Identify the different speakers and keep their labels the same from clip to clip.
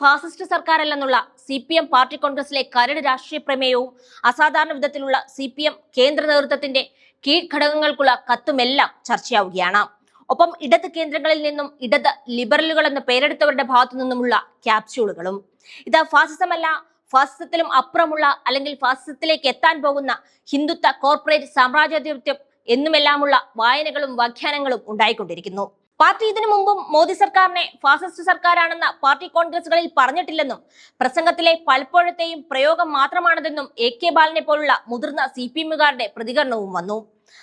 Speaker 1: Fascist സർക്കാരല്ലെന്നുള്ള C P M party കോൺഗ്രസിലെ കരട് രാഷ്ട്രീയ പ്രമേയവും അസാധാരണ വിധത്തിലുള്ള സി പി എം കേന്ദ്ര നേതൃത്വത്തിന്റെ കീഴ്ഘടകങ്ങൾക്കുള്ള കത്തുമെല്ലാം ചർച്ചയാവുകയാണ്. ഒപ്പം ഇടത് കേന്ദ്രങ്ങളിൽ നിന്നും ഇടത് ലിബറലുകൾ എന്ന് പേരെടുത്തവരുടെ ഭാഗത്തു നിന്നുമുള്ള ക്യാപ്സ്യൂളുകളും. ഇത് ഫാസിസമല്ല ഫാസിസത്തിലും അപ്പുറമുള്ള അല്ലെങ്കിൽ ഫാസിസത്തിലേക്ക് എത്താൻ പോകുന്ന ഹിന്ദുത്വ കോർപ്പറേറ്റ് സാമ്രാജ്യാധിപത്യം എന്നുമെല്ലാമുള്ള വായനകളും വ്യാഖ്യാനങ്ങളും ഉണ്ടായിക്കൊണ്ടിരിക്കുന്നു. പാർട്ടി ഇതിനു മുമ്പും മോദി സർക്കാരിനെ ഫാസിസ്റ്റ് സർക്കാരാണെന്ന് പാർട്ടി കോൺഗ്രസുകളിൽ പറഞ്ഞിട്ടില്ലെന്നും പ്രസംഗത്തിലെ പലപ്പോഴത്തെയും പ്രയോഗം മാത്രമാണതെന്നും എ കെ ബാലനെ പോലുള്ള മുതിർന്ന സി പി എമ്മുകാരുടെ പ്രതികരണവും വന്നു.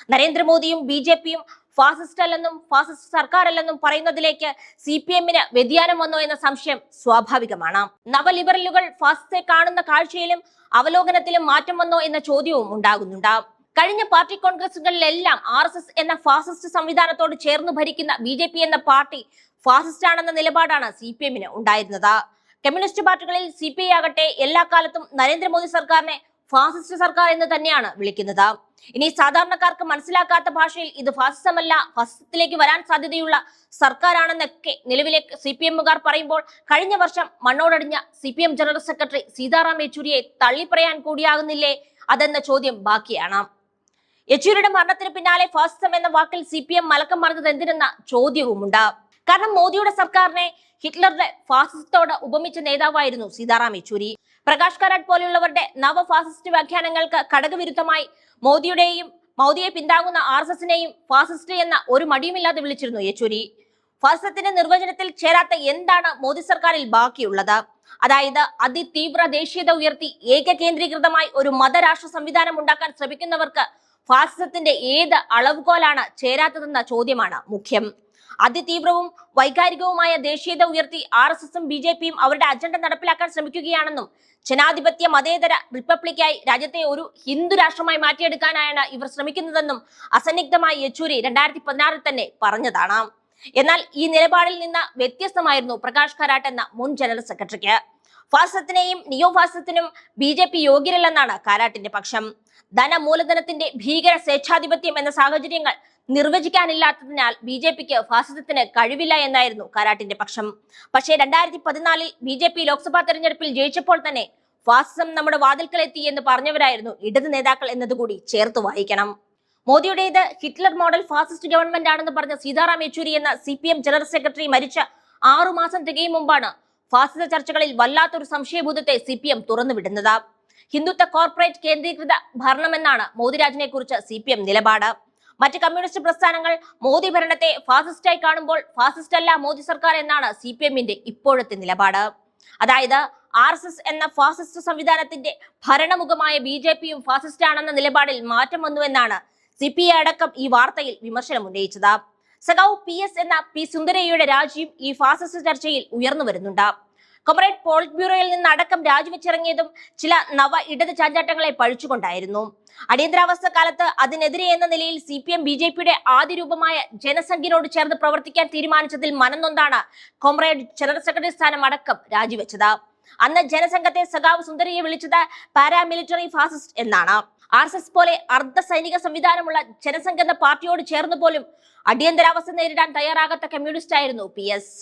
Speaker 1: നരേന്ദ്രമോദിയും ബി ജെ പിയും ഫാസിസ്റ്റ് അല്ലെന്നും ഫാസിസ്റ്റ് സർക്കാരല്ലെന്നും പറയുന്നതിലേക്ക് സി പി എമ്മിന് വ്യതിയാനം വന്നോ എന്ന സംശയം സ്വാഭാവികമാണ്. നവലിബറലുകൾ ഫാസിസ്റ്റെ കാണുന്ന കാഴ്ചയിലും അവലോകനത്തിലും മാറ്റം വന്നോ എന്ന ചോദ്യവും ഉണ്ടാകുന്നുണ്ട് കഴിഞ്ഞ പാർട്ടി കോൺഗ്രസുകളിലെല്ലാം ആർ എസ് എസ് എന്ന ഫാസിസ്റ്റ് സംവിധാനത്തോട് ചേർന്ന് ഭരിക്കുന്ന ബി ജെ പി എന്ന പാർട്ടി ഫാസിസ്റ്റ് ആണെന്ന നിലപാടാണ് സി പി എമ്മിന് ഉണ്ടായിരുന്നത്. കമ്മ്യൂണിസ്റ്റ് പാർട്ടികളിൽ സി പി ഐ ആകട്ടെ എല്ലാ കാലത്തും നരേന്ദ്രമോദി സർക്കാരിനെ ഫാസിസ്റ്റ് സർക്കാർ എന്ന് തന്നെയാണ് വിളിക്കുന്നത്. ഇനി സാധാരണക്കാർക്ക് മനസ്സിലാക്കാത്ത ഭാഷയിൽ ഇത് ഫാസിസമല്ല ഫാസിസത്തിലേക്ക് വരാൻ സാധ്യതയുള്ള സർക്കാരാണെന്നൊക്കെ നിലവിലെ സി പി എമ്മുകാർ പറയുമ്പോൾ കഴിഞ്ഞ വർഷം മണ്ണോടടിഞ്ഞ C P M general secretary Sitaram യെച്ചൂരിയെ തള്ളിപ്പറയാൻ കൂടിയാകുന്നില്ലേ? അതെന്ന ചോദ്യം ബാക്കിയാണ്. യെച്ചൂരിയുടെ മരണത്തിന് പിന്നാലെ ഫാസിസം എന്ന വാക്കിൽ സി പി എം മലക്കം മറിഞ്ഞത് എന്തിനെന്ന ചോദ്യവുമുണ്ട്. കാരണം മോദിയുടെ സർക്കാരിനെ ഹിറ്റ്ലറുടെ ഫാസിസത്തോട് ഉപമിച്ച നേതാവായിരുന്നു സീതാറാം യെച്ചൂരി. പ്രകാശ് കാരാട്ട് പോലെയുള്ളവരുടെ നവ ഫാസിസ്റ്റ് വ്യാഖ്യാനങ്ങൾക്ക് ഘടകവിരുദ്ധമായി മോദിയുടെയും മോദിയെ പിന്താങ്ങുന്ന ആർ എസ് എസിനെയും ഫാസിസ്റ്റ് എന്ന ഒരു മടിയുമില്ലാതെ വിളിച്ചിരുന്നു യെച്ചൂരി. ഫാസിസത്തിന്റെ നിർവചനത്തിൽ ചേരാത്ത എന്താണ് മോദി സർക്കാരിൽ ബാക്കിയുള്ളത്? അതായത് അതിതീവ്ര ദേശീയത ഉയർത്തി ഏകകേന്ദ്രീകൃതമായി ഒരു മതരാഷ്ട്ര സംവിധാനം ഉണ്ടാക്കാൻ ശ്രമിക്കുന്നവർക്ക് ഫാസിസത്തിന്റെ ഏത് അളവുകോലാണ് ചേരാത്തതെന്ന ചോദ്യമാണ് മുഖ്യം. അതിതീവ്രവും വൈകാരികവുമായ ദേശീയത ഉയർത്തി ആർ എസ് എസും ബി ജെ പിയും അവരുടെ അജണ്ട നടപ്പിലാക്കാൻ ശ്രമിക്കുകയാണെന്നും ജനാധിപത്യ മതേതര റിപ്പബ്ലിക്കായി രാജ്യത്തെ ഒരു ഹിന്ദു രാഷ്ട്രമായി മാറ്റിയെടുക്കാനായാണ് ഇവർ ശ്രമിക്കുന്നതെന്നും അസന്നിഗ്ധമായി യെച്ചൂരി രണ്ടായിരത്തി പതിനാറിൽ തന്നെ പറഞ്ഞതാണ്. എന്നാൽ ഈ നിലപാടിൽ നിന്ന് വ്യത്യസ്തമായിരുന്നു പ്രകാശ് കാരാട്ട് എന്ന മുൻ ജനറൽ സെക്രട്ടറിക്ക്. ഫാസത്തിനെയും നിയോ ഫാസത്തിനും ബി ജെ പി യോഗ്യരല്ലെന്നാണ് കാരാട്ടിന്റെ പക്ഷം. ധനമൂലധനത്തിന്റെ ഭീകര സ്വേച്ഛാധിപത്യം എന്ന സാഹചര്യങ്ങൾ നിർവചിക്കാനില്ലാത്തതിനാൽ ബി ജെ പിക്ക് ഫാസിസത്തിന് കഴിവില്ല എന്നായിരുന്നു കാരാട്ടിന്റെ പക്ഷം. പക്ഷേ രണ്ടായിരത്തി പതിനാലിൽ ബി ജെ പി ലോക്സഭാ തെരഞ്ഞെടുപ്പിൽ ജയിച്ചപ്പോൾ തന്നെ ഫാസിസം നമ്മുടെ വാതിൽക്കലെത്തി എന്ന് പറഞ്ഞവരായിരുന്നു ഇടത് നേതാക്കൾ എന്നതുകൂടി ചേർത്ത് വായിക്കണം. മോദിയുടേത് ഹിറ്റ്ലർ മോഡൽ ഫാസിസ്റ്റ് ഗവൺമെന്റ് ആണെന്ന് പറഞ്ഞ സീതാറാം യെച്ചൂരി എന്ന C P M general secretary മരിച്ച ആറുമാസം തികയും മുമ്പാണ് ഫാസിസ ചർച്ചകളിൽ വല്ലാത്തൊരു സംശയബോധത്തെ സി പി എം തുറന്നുവിടുന്നത്. ഹിന്ദുത്വ കോർപ്പറേറ്റ് കേന്ദ്രീകൃത ഭരണമെന്നാണ് മോദിരാജിനെ കുറിച്ച് സി പി എം നിലപാട്. മറ്റ് കമ്മ്യൂണിസ്റ്റ് പ്രസ്ഥാനങ്ങൾ മോദി ഭരണത്തെ ഫാസിസ്റ്റായി കാണുമ്പോൾ ഫാസിസ്റ്റ് അല്ല മോദി സർക്കാർ എന്നാണ് സി പി എമ്മിന്റെ ഇപ്പോഴത്തെ നിലപാട്. അതായത് ആർ എസ് എസ് എന്ന ഫാസിസ്റ്റ് സംവിധാനത്തിന്റെ ഭരണമുഖമായ ബി ജെ പിയും ഫാസിസ്റ്റ് ആണെന്ന നിലപാടിൽ മാറ്റം വന്നുവെന്നാണ് സി പി ഐ അടക്കം ഈ വാർത്തയിൽ വിമർശനം ഉന്നയിച്ചത്. സഖാവ് പി എസ് എന്ന പി സുന്ദരയ്യയുടെ രാജിയും ഈ ഫാസിസ്റ്റ് ചർച്ചയിൽ ഉയർന്നു വരുന്നുണ്ട്. കൊമറേഡ് പോളിറ്റ് ബ്യൂറോയിൽ നിന്ന് അടക്കം രാജിവെച്ചിറങ്ങിയതും ചില നവ ഇടത് ചാഞ്ചാട്ടങ്ങളെ പഴിച്ചുകൊണ്ടായിരുന്നു. അടിയന്തരാവസ്ഥ കാലത്ത് അതിനെതിരെ എന്ന നിലയിൽ C P M B J പിയുടെ ആദ്യ രൂപമായ ജനസംഖ്യനോട് ചേർന്ന് പ്രവർത്തിക്കാൻ തീരുമാനിച്ചതിൽ മനംനൊന്താണ് കൊമറേഡ് ജനറൽ സെക്രട്ടറി സ്ഥാനം അടക്കം രാജിവെച്ചത്. അന്ന് ജനസംഘത്തെ സഖാവ് സുന്ദരിയെ വിളിച്ചത് പാരാമിലിറ്ററി ഫാസിസ്റ്റ് എന്നാണ്. ആർ എസ് എസ് പോലെ അർദ്ധ സൈനിക സംവിധാനമുള്ള ജനസംഘടന പാർട്ടിയോട് ചേർന്ന് പോലും അടിയന്തരാവസ്ഥ നേരിടാൻ തയ്യാറാകാത്ത കമ്മ്യൂണിസ്റ്റ് ആയിരുന്നു പി എസ്.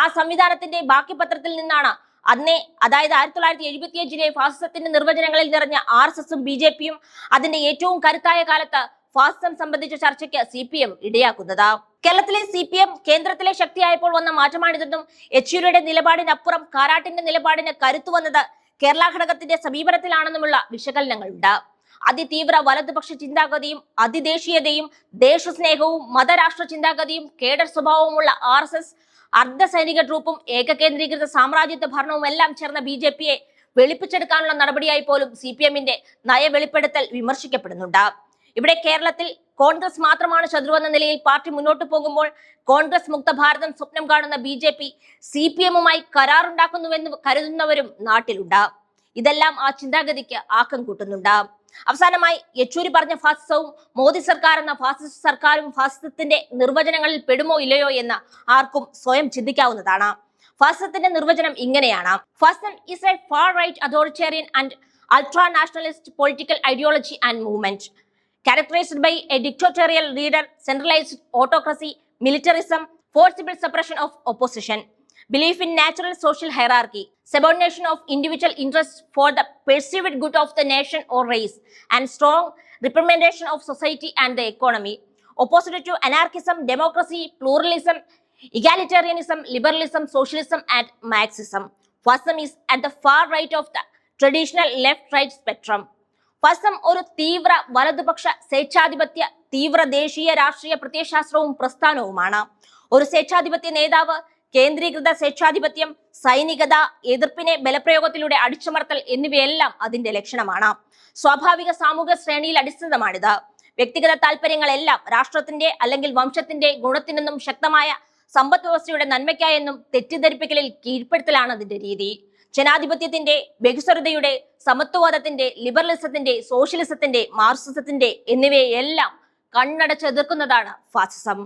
Speaker 1: ആ സംവിധാനത്തിന്റെ ബാക്കി പത്രത്തിൽ നിന്നാണ് അന്നേ അതായത് ആയിരത്തി തൊള്ളായിരത്തി എഴുപത്തിയഞ്ചിലെ ഫാസിസത്തിന്റെ നിർവചനങ്ങളിൽ നിറഞ്ഞ ആർ എസ് എസും ബി ജെ പിയും അതിന്റെ ഏറ്റവും കരുത്തായ കാലത്ത് ഫാസിസം സംബന്ധിച്ച ചർച്ചയ്ക്ക് സി പി എം ഇടയാക്കുന്നത്. കേരളത്തിലെ സി പി എം കേന്ദ്രത്തിലെ ശക്തിയായപ്പോൾ വന്ന മാറ്റമാണിതെന്നും യെച്ചൂരിയുടെ നിലപാടിനപ്പുറം കാരാട്ടിന്റെ നിലപാടിന് കരുത്തു വന്നത് കേരള ഘടകത്തിന്റെ സമീപനത്തിലാണെന്നുമുള്ള വിശകലനങ്ങളുണ്ട്. അതിതീവ്ര വലതുപക്ഷ ചിന്താഗതിയും അതിദേശീയതയും ദേശസ്നേഹവും മതരാഷ്ട്ര ചിന്താഗതിയും കേഡർ സ്വഭാവവുമുള്ള ആർ എസ് എസ് അർദ്ധ സൈനിക ട്രൂപ്പും ഏകകേന്ദ്രീകൃത സാമ്രാജ്യത്വ ഭരണവും എല്ലാം ചേർന്ന ബി ജെ പിയെ വെളുപ്പിച്ചെടുക്കാനുള്ള നടപടിയായി പോലും സി പി എമ്മിന്റെ നയവെളിപ്പെടുത്തൽ വിമർശിക്കപ്പെടുന്നുണ്ട്. ഇവിടെ കേരളത്തിൽ കോൺഗ്രസ് മാത്രമാണ് ശത്രുവെന്ന നിലയിൽ പാർട്ടി മുന്നോട്ട് പോകുമ്പോൾ കോൺഗ്രസ് മുക്ത ഭാരതം സ്വപ്നം കാണുന്ന B J P C P എമ്മുമായി കരാറുണ്ടാക്കുന്നുവെന്ന് കരുതുന്നവരും നാട്ടിലുണ്ട്. ഇതെല്ലാം ആ ചിന്താഗതിക്ക് ആക്കം കൂട്ടുന്നുണ്ട്. അവസാനമായി യെച്ചൂരി പറഞ്ഞ ഫാസിസവും മോദി സർക്കാർ എന്ന ഫാസിസ്റ്റ് സർക്കാരും ഫാസിസത്തിന്റെ നിർവചനങ്ങളിൽ പെടുമോ ഇല്ലയോ എന്ന് ആർക്കും സ്വയം ചിന്തിക്കാവുന്നതാണ്. ഫാസിസത്തിന്റെ നിർവചനം ഇങ്ങനെയാണ്. Fascism is a far right authoritarian and ultra nationalist political ideology and movement characterized by a dictatorial leader centralised autocracy militarism forcible suppression of opposition. belief in natural social hierarchy, subordination of individual interests for the perceived good of the nation or race, and strong representation of society and the economy. Opposite to anarchism, democracy, pluralism, egalitarianism, liberalism, socialism, and Marxism. Fascism is at the far right of the traditional left-right spectrum. ഫസം ഒരു തീവ്ര വലതുപക്ഷ സ്വേച്ഛാധിപത്യ തീവ്ര ദേശീയ രാഷ്ട്രീയ പ്രത്യയശാസ്ത്രവും പ്രസ്ഥാനവുമാണ് ഒരു സ്വേച്ഛാധിപത്യ നേതാവ് കേന്ദ്രീകൃത സ്വേച്ഛാധിപത്യം സൈനികത എതിർപ്പിനെ ബലപ്രയോഗത്തിലൂടെ അടിച്ചമർത്തൽ എന്നിവയെല്ലാം അതിന്റെ ലക്ഷണമാണ്. സ്വാഭാവിക സാമൂഹിക ശ്രേണിയിൽ അടിസ്ഥിതമാണിത് വ്യക്തിഗത താല്പര്യങ്ങളെല്ലാം രാഷ്ട്രത്തിന്റെ അല്ലെങ്കിൽ വംശത്തിന്റെ ഗുണത്തിനെന്നും ശക്തമായ സമ്പദ് വ്യവസ്ഥയുടെ നന്മയ്ക്കായെന്നും തെറ്റിദ്ധരിപ്പിക്കലിൽ കീഴ്പ്പെടുത്തലാണ് അതിന്റെ രീതി. ജനാധിപത്യത്തിന്റെ ബഹുസ്വരതയുടെ സമത്വവാദത്തിന്റെ ലിബറലിസത്തിന്റെ സോഷ്യലിസത്തിന്റെ മാർക്സിസത്തിന്റെ എന്നിവയെല്ലാം കണ്ണടച്ചെതിർക്കുന്നതാണ് ഫാസിസം.